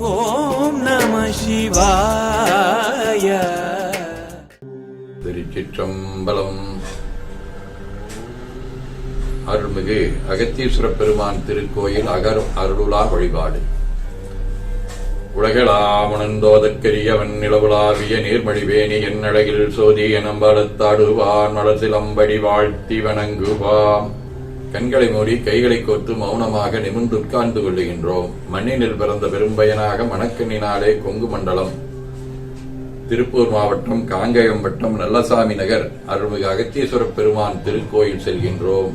ஓம் நம சிவாய. திருச்சிற்றம்பலம். அருள்மிகு அகத்தீஸ்வர பெருமான் திருக்கோயில் அகர் அருளுலா வழிபாடு. உலகளாமணந்தோதற்கரியவன் நிலவுலாவிய நீர்மழிவேணி என் அழகில் சோதி எனம்பலத்தாடுவான் மலசிலம்படி வாழ்த்தி வணங்குவாம். கண்களை மூடி கைகளை கோர்த்து மௌனமாக நிமிர்ந்து உட்கார்ந்து கொள்ளுகின்றோம். மண்ணினில் பிறந்த பெரும்பயனாக மணக்கண்ணினாலே கொங்கு மண்டலம். திருப்பூர் மாவட்டம் காங்கயம் வட்டம் நல்லசாமி நகர் அருள்மிகு அகத்தீஸ்வர பெருமான் திருக்கோயில் செல்கின்றோம்.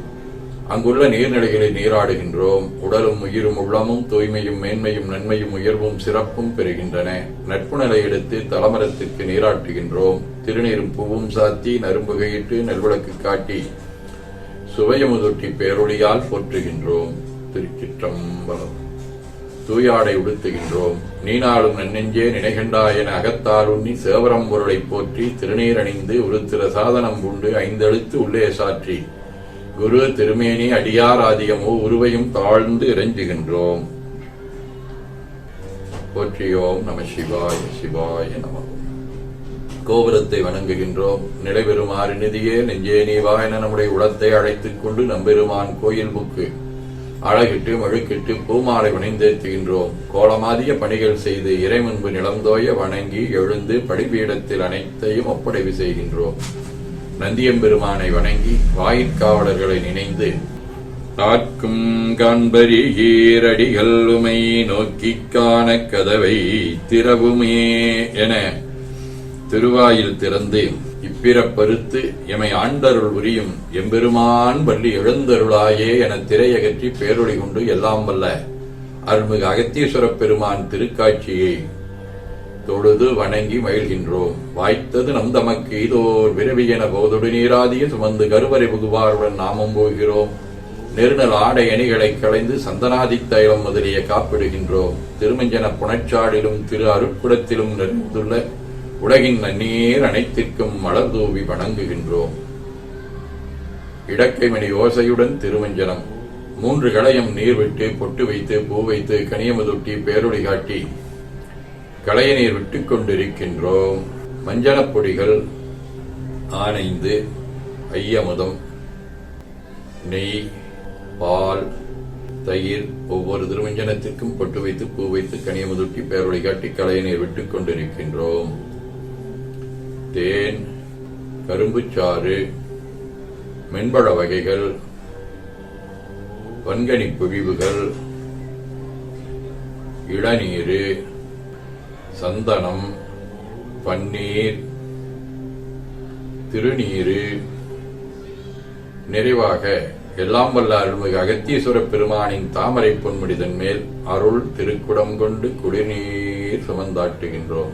அங்குள்ள நீர்நிலைகளில் நீராடுகின்றோம். உடலும் உயிரும் உள்ளமும் தூய்மையும் மேன்மையும் நன்மையும் உயர்வும் சிறப்பும் பெறுகின்றன. நட்பு நிலை எடுத்து தலமரத்திற்கு நீராட்டுகின்றோம். திருநீரும் பூவும் சாத்தி நரும்புகையிட்டு நெல்விளக்கு காட்டி சுவையமுதொட்டி பேரொழியால் போற்றுகின்றோம். திருச்சிற்றம்பலம். தூயாடை உடுத்துகின்றோம். நீனாளும் நன்னெஞ்சே நினைகண்டா என அகத்தால் உண்ணி சேவரம் பொருளை போற்றி திருநீர் அணிந்து உருத்திர சாதனம் பூண்டு ஐந்தெழுத்து உள்ளே சாற்றி. குரு திருமேனி அடியார் ஆதியமோ உருவையும் தாழ்ந்து இறைஞ்சுகின்றோம். போற்றியோம் நம சிவாய சிவாய நம. கோபுரத்தை வணங்குகின்றோம். நிலைபெறுமாறு நிதியே நெஞ்சே நீவா என நம்முடைய உளத்தை அழைத்துக் கொண்டு நம்பெருமான் கோயில் புக்கு அழகிட்டு மழுக்கிட்டு பூமாலை வணிந்தேத்துகின்றோம். கோலமாதிய பணிகள் செய்து இறைமுன்பு நிலந்தோய வணங்கி எழுந்து படிப்பீடத்தில் அனைத்தையும் ஒப்படைவு செய்கின்றோம். நந்தியம்பெருமானை வணங்கி வாயிற்காவலர்களை நினைந்து காக்கும் காண்பரி ஈரடிகள் உமை நோக்கி காண கதவை திறவுமே என திருவாயில் திறந்து இப்பிறப்பருத்து எமை ஆண்டருள் உரியும் எம்பெருமான் வள்ளி எழுந்தருளாயே என திரையகற்றி பேரொழி கொண்டு எல்லாம் வல்ல. அருள்மிகு அகத்தீஸ்வரப் பெருமான் திருக்காட்சியை தொழுது வணங்கி மகிழ்கின்றோம். வாய்த்தது நம் தமக்கு இதோர் விரவி என போதொடு நீராதிய சுமந்து கருவறை புகுவாருடன் நாமம் போகிறோம். நெருநல் ஆடை அணிகளை களைந்து சந்தனாதி தைலம் முதலிய காப்பிடுகின்றோம். திருமஞ்சன புனச்சாடிலும் திரு அருட்குடத்திலும் நிறைந்துள்ள உலகின் நன்னீர் அனைத்திற்கும் மலர் தூவி வணங்குகின்றோம் இடக்கைமணி ஓசையுடன் திருமஞ்சனம் மூன்று களையம் நீர் விட்டு பொட்டு வைத்து பூ வைத்து கனியமுதொட்டி பேரொளி காட்டி களைய நீர் விட்டுக் கொண்டிருக்கின்றோம். மஞ்சளப் பொடிகள் ஆனைந்து ஐயமுதம் நெய் பால் தயிர் ஒவ்வொரு திருமஞ்சனத்திற்கும் பொட்டு வைத்து பூ வைத்து கனியமுதொட்டி பேரொளி காட்டி களைய நீர் விட்டுக் கொண்டிருக்கின்றோம். தேன் கரும்புச்சாறு மென்பழ வகைகள் வன்கனி பொழிவுகள் இளநீர் சந்தனம் பன்னீர் திருநீர் நிறைவாக எல்லாம் வல்ல அருள்மிகு அகத்தீஸ்வர பெருமானின் தாமரை பொன்முடிதன் மேல் அருள் திருக்குடம் கொண்டு குடிநீர் சுமந்தாட்டுகின்றோம்.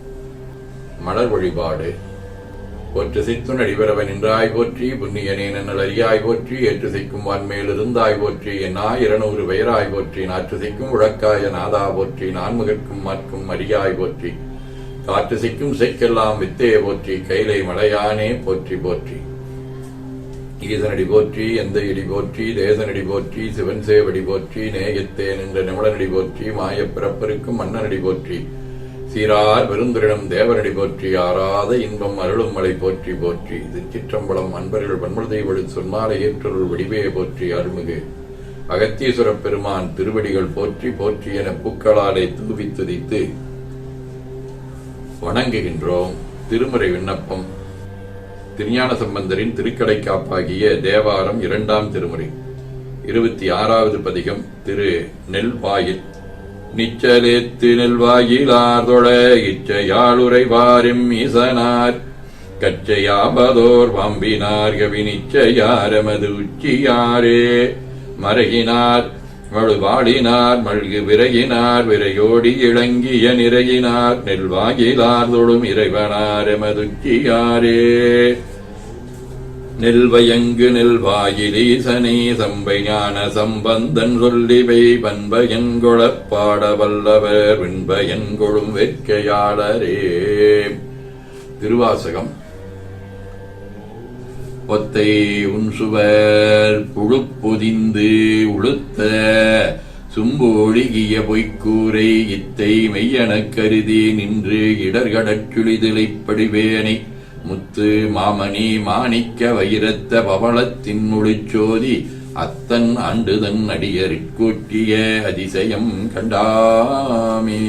மலர் வழிபாடு போற்று சித்துன் அடிபரவன் நின்றாய் போற்றி புண்ணியனே நன்னல் அறியாய் போற்றி ஏற்று சிக்கும் வான்மேல் இருந்தாய் போற்றி என்னா இருநூறு பெயராய் போற்றி நாற்று சிக்கும் உழக்காய நாதா போற்றி நான்முகற்கும் மற்கும் அரியாய் போற்றி காற்று சிக்கும் செக்கெல்லாம் வித்தையை போற்றி கைலை மலையானே போற்றி போற்றி. ஈசனடி போற்றி எந்த இடி போற்றி தேசனடி போற்றி சிவன் சேவடி போற்றி நேயத்தே நின்ற நிமலனடி போற்றி மாயப்பிறப்பருக்கும் மன்னனடி போற்றி சீரார் பெருந்திரிடம் தேவரடி போற்றி ஆறாத இன்பம் அருளும் மலை போற்றி போற்றி. திருச்சிற்றம்பலம் அன்பர்கள் வன்முழுதை சொன்மாலை ஏற்றொருள் வடிவே போற்றி அருள்மிகு. அகத்தீஸ்வரப் பெருமான் திருவடிகள் போற்றி போற்றி என பூக்களாலே தூவி துதித்து வணங்குகின்றோம். திருமுறை விண்ணப்பம். திருஞான சம்பந்தரின் திருக்கடை காப்பாகிய தேவாரம் இரண்டாம் திருமுறை. இருபத்தி ஆறாவது பதிகம் திரு நெல்வாயில். நிச்சலேத்து நெல்வாயிலார் தொழ இச்சையாள் இச்சையாளுரைவாரும் ஈசனார் கச்சையாபதோர் வம்பினார் கவி நிச்சயாரமது உச்சியாரே. மருகினார் மழுவாடினார் மழ்கு விரையினார் விரையோடி இளங்கிய நிறையினார். நெல்வாயிலார் தொழும் இறைவனார் எமதுச்சியாரே நெல்வயங்கு நெல்வாயிலீசனே சம்பை ஞான சம்பந்தன் சொல்லிவை பண்பயன் கொளப்பாட வல்லவர் விண்பயன் கொழும் வெட்கையாளரே திருவாசகம். பொத்தை உன்சுவர் புழுப்பொதிந்து உளுத்த சும்போழிகிய பொய்க்கூரை இத்தை மெய்யெனக் கருதி நின்று இடர்கடற்சுழிதலைப் படிவேனை முத்து மாமணி மாணிக்க வைரத்த பவளத்தின் முழுச்சோதி அத்தன் அண்டுதன் அடியறிற்கூட்டிய அதிசயம் கண்டாமே.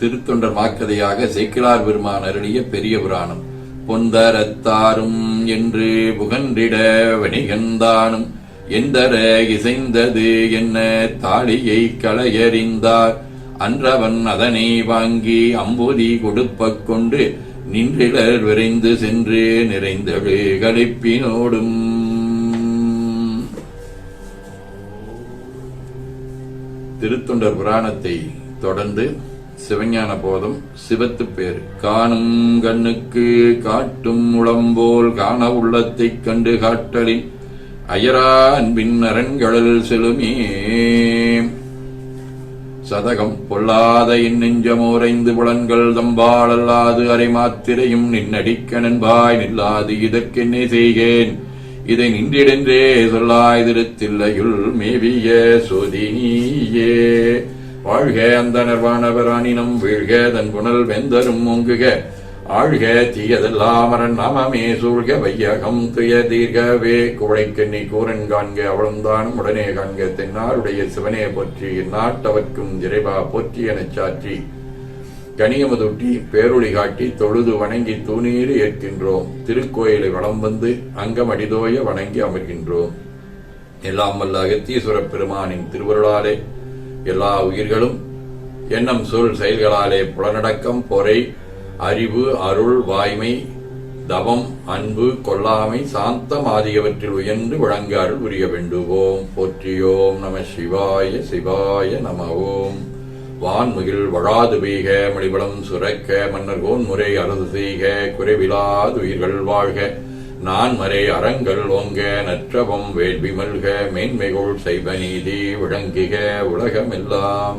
திருத்தொண்டர் மாக்கதையாக சேக்கிலார் பெருமான் அருளிய பெரிய புராணம். பொந்தரத்தாரும் என்று புகன்றிட வணிகந்தானும் எந்தர இசைந்தது என்ன தாளியை களையறிந்தார்? அன்றவன் அதனை வாங்கி அம்புதி கொடுப்பக் கொண்டு நின்றிலர் விரைந்து சென்று நிறைந்தழு கழிப்பினோடும் திருத்தொண்டர் புராணத்தை தொடர்ந்து சிவஞான போதம் சிவத்து பேர் காணும் கண்ணுக்கு காட்டும் உளம்போல் காண உள்ளத்தைக் கண்டு காட்டலின் அயரா அன்பின் அரண்களில் செலுமே. சதகம் பொல்லாத என் நெஞ்சமோரைந்து புலன்கள் தம்பாளல்லாது அல்லாது அரைமாத்திரையும் நின்னடிக்க நண்பாய் நில்லாது இதற்கென்னே செய்கேன். இதை நின்றிடென்றே சொல்லாய் திருத்தில்லையுள் மேவிய சோதினியே. வாழ்க அந்த நிர்வாணவரானினம் வீழ்க தன் புனல் வெந்தரும் ஒங்குக ஆழ்க தீயதெல்லாம் அரண் நாமமே சூழ்க வையகம் துய தீர்கவே. குவளைக்கண்ணி கூரன் காண்க அவளும்தான் உடனே காண்க தென்னாருடைய சிவனே போற்றி. நாட்டவர்க்கும் இறைவா போற்றி எனச் சாற்றி. கனியமதுட்டி பேரொழி காட்டி தொழுது வணங்கி தூணீறு ஏற்கின்றோம். திருக்கோயிலை வளம் வந்து அங்கம் அடிதோய வணங்கி அமர்கின்றோம். எல்லாம் வல்ல அகத்தீஸ்வரப் பெருமானின் திருவருளாலே எல்லா உயிர்களும் எண்ணம் சொல் செயல்களாலே புலனடக்கம் பொறை அறிவு அருள் வாய்மை தவம் அன்பு கொல்லாமை சாந்தம் ஆகியவற்றில் உயர்ந்து விளங்க அருள் புரிய வேண்டுவோம். போற்றியோம் நம சிவாய சிவாய நம ஓம் வான்முகில் வழாது பெய்க மணிபலம் சுரக்க மன்னர்கோன் முறை அரசு செய்க குறைவிலாது உயிர்கள் வாழ்க. நான் மறை அறங்கள் ஓங்க நற்றவம் வேள்வி மல்க மேன்மைகோள் செய்வ நீதி விளங்குக உலகமெல்லாம்.